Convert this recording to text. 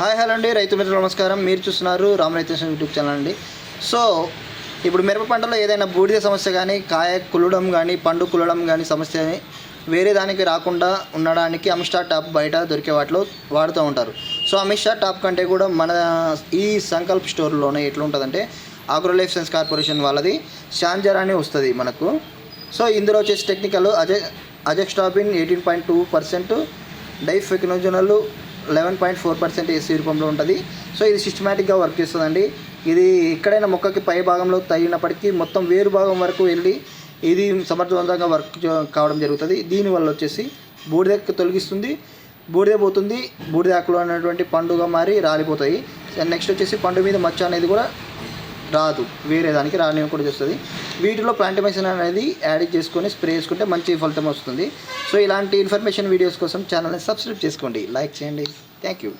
Hi hello అండి. రైతు మిత్రులు నమస్కారం. మీరు చూస్తున్నారు రామ్ రైతు యూట్యూబ్ ఛానల్ అండి. సో ఇప్పుడు మిరప పంటలో ఏదైనా బూడిద సమస్య కానీ కాయ కుల్లడం కానీ పండు కుల్లడం కానీ సమస్య వేరే దానికి రాకుండా ఉండడానికి అమిషా టాప్ బయట దొరికే వాటిలో వాడుతూ ఉంటారు. సో అమిషా టాప్ కంటే కూడా మన ఈ సంకల్ప్ స్టోర్లోనే ఎట్లుంటుందంటే ఆగ్రో ఆగ్రోలైఫ్ సైన్స్ కార్పొరేషన్ వాళ్ళది. షాంజర్ అని వస్తుంది మనకు. సో ఇందులో వచ్చేసి టెక్నికల్ అజె అజెక్స్టాబిన్ eighteen point two percent డైఫెక్నోజనల్ eleven point four percent EC రూపంలో ఉంటుంది. సో ఇది సిస్టమేటిక్గా వర్క్ చేస్తుందండి. ఇది ఎక్కడైనా మొక్కకి పై భాగంలో తగినప్పటికీ మొత్తం వేరు భాగం వరకు వెళ్ళి ఇది సమర్థవంతంగా వర్క్ కావడం జరుగుతుంది. దీనివల్ల వచ్చేసి బూడిద తొలగిస్తుంది. బూడిద పోతుంది. బూడిద ఆకులు అనేటువంటి పండుగ మారి రాలిపోతాయి. నెక్స్ట్ వచ్చేసి పండు మీద మచ్చ అనేది కూడా రాదు. వేరే దానికి రానివ్వకుండా చేస్తుంది వీటిలో ప్లాంటిమేషన్ అనేది యాడ్ చేసుకొని స్ప్రే చేసుకుంటే మంచి ఫలితం వస్తుంది. సో ఇలాంటి ఇన్ఫర్మేషన్ వీడియోస్ కోసం ఛానల్ని సబ్స్క్రైబ్ చేసుకోండి. లైక్ చేయండి. Thank you